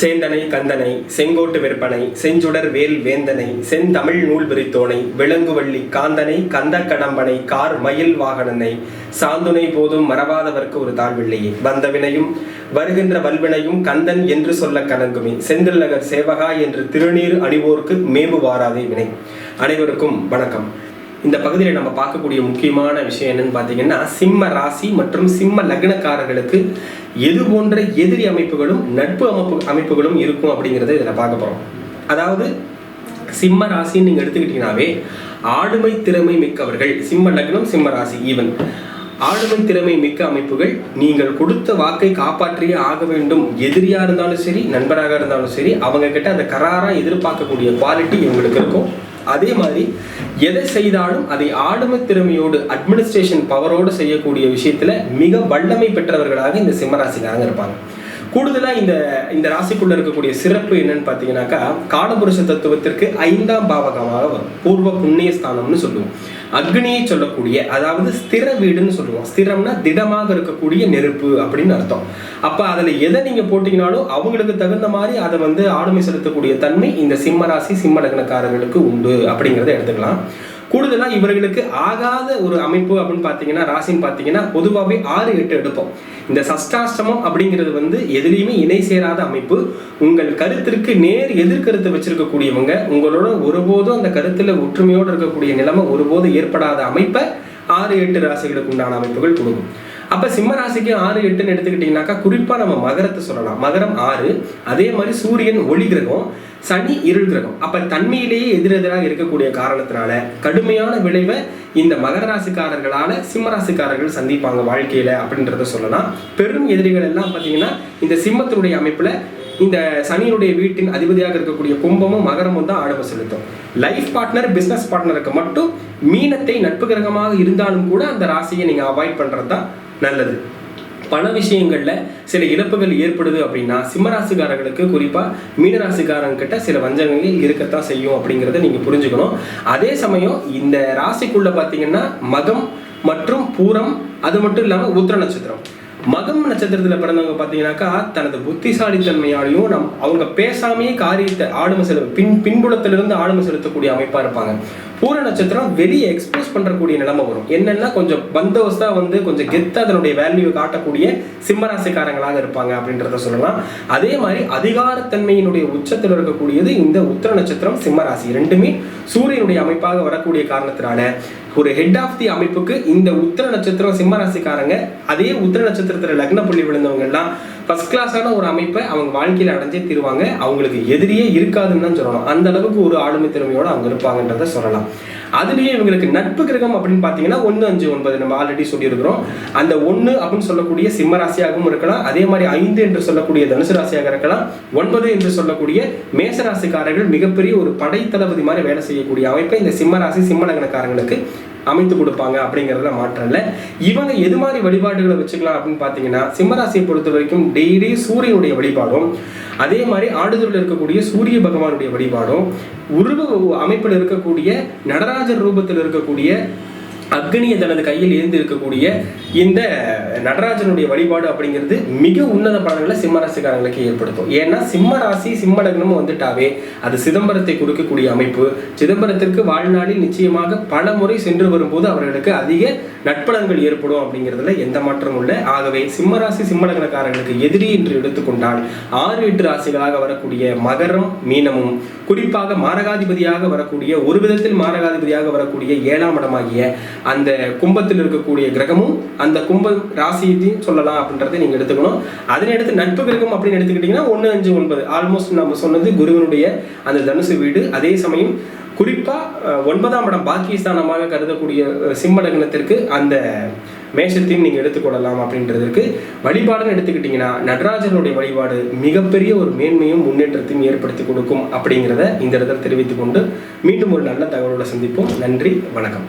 சேந்தனை கந்தனை செங்கோட்டு விற்பனை செஞ்சுடர் வேல் வேந்தனை செந்தமிழ் நூல் விரித்தோனை விலங்குவள்ளி காந்தனை கந்த கடம்பனை கார் மயில் வாகனனை சாந்துனை போதும் மறவாதவர்க்கு ஒரு தாழ்வில்லையே. வந்தவினையும் வருகின்ற வல்வினையும் கந்தன் என்று சொல்ல கலங்குமே. செந்தில் நகர் சேவகா என்று திருநீர் அணிவோர்க்கு மேவு வாராதே வினை. அனைவருக்கும் வணக்கம். இந்த பகுதியில் நம்ம பார்க்கக்கூடிய முக்கியமான விஷயம் என்னன்னு பார்த்தீங்கன்னா சிம்ம ராசி மற்றும் சிம்ம லக்னக்காரர்களுக்கு எது போன்ற எதிரி அமைப்புகளும் நட்பு அமைப்பு அமைப்புகளும் இருக்கும் அப்படிங்கிறத இதில் பார்க்க போகிறோம் அதாவது சிம்ம ராசின்னு நீங்கள் எடுத்துக்கிட்டீங்கன்னாவே ஆளுமை திறமை மிக்கவர்கள் சிம்ம லக்னம் சிம்ம ராசி ஈவன் ஆளுமை திறமை மிக்க அமைப்புகள் நீங்கள் கொடுத்த வாக்கை காப்பாற்றியே ஆக வேண்டும். எதிரியாக இருந்தாலும் சரி நண்பராக இருந்தாலும் சரி அவங்க கிட்ட அந்த கராராக எதிர்பார்க்கக்கூடிய குவாலிட்டி இவங்களுக்கு இருக்கும். அதே மாதிரி எதை செய்தாலும் அதை ஆளுமை திறமையோடு அட்மினிஸ்ட்ரேஷன் பவரோடு செய்யக்கூடிய விஷயத்துல மிக வல்லமை பெற்றவர்களாக இந்த சிம்மராசிக்காரங்க இருப்பாங்க. கூடுதலாக இந்த இந்த ராசிக்குள்ள இருக்கக்கூடிய சிறப்பு என்னன்னு பார்த்தீங்கன்னாக்கா காலபுருஷ தத்துவத்திற்கு ஐந்தாம் பாவகமாக வரும். பூர்வ புண்ணிய ஸ்தானம்னு சொல்லுவோம். அக்னியை சொல்லக்கூடிய அதாவது ஸ்திர வீடுன்னு சொல்லுவோம். ஸ்திரம்னா திடமாக இருக்கக்கூடிய நெருப்பு அப்படின்னு அர்த்தம். அப்போ அதில் எதை நீங்கள் போட்டிங்கனாலும் அவங்களுக்கு தகுந்த மாதிரி அதை வந்து ஆளுமை செலுத்தக்கூடிய தன்மை இந்த சிம்ம ராசி சிம்ம லக்னக்காரர்களுக்கு உண்டு அப்படிங்கிறத எடுத்துக்கலாம். கூடுதலாக இவர்களுக்கு ஆகாத ஒரு அமைப்பு அப்படின்னு பார்த்தீங்கன்னா ராசின்னு பார்த்தீங்கன்னா பொதுவாகவே ஆறு எட்டு எடுப்போம். இந்த சஷ்டாஷ்டமம் அப்படிங்கிறது வந்து எதுலேயுமே இணை சேராத அமைப்பு. உங்கள் கருத்திற்கு நேர் எதிர்கருத்தை வச்சிருக்கக்கூடியவங்க உங்களோட ஒருபோதும் அந்த கருத்தில் ஒற்றுமையோடு இருக்கக்கூடிய நிலைமை ஒருபோதும் ஏற்படாத அமைப்பை ஆறு எட்டு ராசிகளுக்கு உண்டான அமைப்புகள் கொடுக்கும். அப்ப சிம்ம ராசிக்கு ஆறு எட்டுன்னு எடுத்துக்கிட்டிங்கனாக்கா குறிப்பா நம்ம மகரத்தை சொல்லலாம். மகரம் ஆறு அதே மாதிரி சூரியன் ஒளி கிரகம் சனி இருள் கிரகம். அப்ப தன்மையிலேயே எதிரெதிராக இருக்கக்கூடிய காரணத்தினால கடுமையான விளைவை இந்த மகர ராசிக்காரர்களால சிம்ம ராசிக்காரர்கள் சந்திப்பாங்க வாழ்க்கையில அப்படின்றத சொல்லலாம். பெரும் எதிரிகள் எல்லாம் பாத்தீங்கன்னா இந்த சிம்மத்தினுடைய அமைப்புல இந்த சனியினுடைய வீட்டின் அதிபதியாக இருக்கக்கூடிய கும்பமும் மகரமும் தான் ஆடம்ப செலுத்தும். லைஃப் பார்ட்னர் பிசினஸ் பார்ட்னருக்கு மட்டும் மீனத்தை நட்பு கிரகமாக இருந்தாலும் கூட அந்த ராசியை நீங்க அவாய்ட் பண்றது தான் நல்லது. பண விஷயங்களில் சில இழப்புகள் ஏற்படுது அப்படின்னா சிம்மராசிக்காரர்களுக்கு குறிப்பாக மீனராசிக்காரங்கிட்ட சில வஞ்சகங்கள் இருக்கத்தான் செய்யும் அப்படிங்கிறத நீங்கள் புரிஞ்சுக்கணும். அதே சமயம் இந்த ராசிக்குள்ளே பார்த்தீங்கன்னா மகம் மற்றும் பூரம் அது மட்டும் இல்லாமல் உத்திர நட்சத்திரம். மகம் நட்சத்திரத்தில் பிறந்தவங்க பார்த்தீங்கன்னாக்கா தனது புத்திசாலித்தன்மையாலையும் நம் அவங்க பேசாமையே காரியத்தை ஆளுமை செலவு பின் பின்புலத்திலிருந்து ஆளுமை செலுத்தக்கூடிய அமைப்பாக இருப்பாங்க. பூர நட்சத்திரம் வெளியே எக்ஸ்பிரஸ் பண்ணக்கூடிய நிலைமை வரும். என்னன்னா கொஞ்சம் பந்தோஸ்தா வந்து கொஞ்சம் கெத்தா அதனுடைய வேல்யூ காட்டக்கூடிய சிம்மராசிக்காரங்களாக இருப்பாங்க அப்படின்றத சொல்லலாம். அதே மாதிரி அதிகாரத்தன்மையினுடைய உச்சத்தில் இருக்கக்கூடியது இந்த உத்திர நட்சத்திரம் சிம்மராசி. ரெண்டுமே சூரியனுடைய அமைப்பாக வரக்கூடிய காரணத்தினால ஒரு ஹெட் ஆஃப் தி அமைப்புக்கு இந்த உத்திர நட்சத்திரம் சிம்மராசிக்காரங்க அதே உத்திர நட்சத்திரத்தில் லக்ன புள்ளி விழுந்தவங்க எல்லாம் ஃபர்ஸ்ட் கிளாஸான ஒரு அமைப்பை அவங்க வாழ்க்கையில் அடைஞ்சே தீருவாங்க. அவங்களுக்கு எதிரியே இருக்காதுன்னு தான் சொல்லணும். அந்த அளவுக்கு ஒரு ஆளுமை திறமையோடு அவங்க இருப்பாங்கன்றத சொல்லலாம். அதுலேயே இவங்களுக்கு நட்பு கிரகம் அப்படின்னு பார்த்தீங்கன்னா ஒன்று அஞ்சு ஒன்பது நம்ம ஆல்ரெடி சொல்லியிருக்கிறோம். அந்த ஒன்று அப்படின்னு சொல்லக்கூடிய சிம்ம ராசியாகவும் இருக்கலாம். அதே மாதிரி ஐந்து என்று சொல்லக்கூடிய தனுசு ராசியாக இருக்கலாம். ஒன்பது என்று சொல்லக்கூடிய மேச ராசிக்காரர்கள் மிகப்பெரிய ஒரு படை தளபதி மாதிரி வேலை செய்யக்கூடிய அமைப்பை இந்த சிம்ம ராசி சிம்ம லக்னக்காரங்களுக்கு அமைத்து கொடுப்பாங்க அப்படிங்கிறதுல மாற்றம் இல்லை. இவங்க எது மாதிரி வழிபாடுகளை வச்சுக்கலாம் அப்படின்னு பார்த்தீங்கன்னா சிம்மராசியை பொறுத்த வரைக்கும் டெய்லி சூரியனுடைய வழிபாடும் அதே மாதிரி ஆடுதுறையில் இருக்கக்கூடிய சூரிய பகவானுடைய வழிபாடும் உருவ அமைப்பில் இருக்கக்கூடிய நடராஜர் ரூபத்தில் இருக்கக்கூடிய அக்னியை தனது கையில் ஏந்தி இருக்கக்கூடிய இந்த நடராஜனுடைய வழிபாடு அப்படிங்கிறது மிக உன்னத பலன்களை சிம்ம ராசிக்காரங்களுக்கு ஏற்படுத்தும். ஏன்னா சிம்ம ராசி சிம்ம வந்துட்டாவே அது சிதம்பரத்தை கொடுக்கக்கூடிய அமைப்பு. சிதம்பரத்திற்கு வாழ்நாளில் நிச்சயமாக பல முறை சென்று வரும்போது அவர்களுக்கு அதிக நட்பலன்கள் ஏற்படும் அப்படிங்கிறதுல எந்த மாற்றமும் இல்லை. ஆகவே சிம்ம ராசி சிம்ம லக்னக்காரர்களுக்கு எதிரி என்று எடுத்துக்கொண்டால் ஆறு எட்டு ராசிகளாக வரக்கூடிய மகரம் மீனமும் குறிப்பாக மாரகாதிபதியாக வரக்கூடிய ஒரு விதத்தில் மாரகாதிபதியாக வரக்கூடிய ஏழாம் இடமாகிய அந்த கும்பத்தில் இருக்கக்கூடிய கிரகமும் அந்த கும்ப ராசியத்தையும் சொல்லலாம் அப்படின்றத நீங்க எடுத்துக்கணும். அதனையடுத்து நட்பு கிரகம் அப்படின்னு எடுத்துக்கிட்டீங்கன்னா ஒன்று அஞ்சு ஒன்பது. ஆல்மோஸ்ட் நம்ம சொன்னது குருவனுடைய அந்த தனுசு வீடு. அதே சமயம் குறிப்பாக ஒன்பதாம் இடம் பாக்கியஸ்தானமாக கருதக்கூடிய அஹ், சிம்ம லக்னத்திற்கு அந்த மேஷத்தையும் நீங்கள் எடுத்துக்கொள்ளலாம் அப்படின்றதுக்கு வழிபாடுன்னு எடுத்துக்கிட்டிங்கன்னா நடராஜனுடைய வழிபாடு மிகப்பெரிய ஒரு மேன்மையும் முன்னேற்றத்தையும் ஏற்படுத்தி கொடுக்கும் அப்படிங்கிறத இந்த இடத்துல தெரிவித்துக்கொண்டு மீண்டும் ஒரு நல்ல தகவலோட சந்திப்போம். நன்றி வணக்கம்.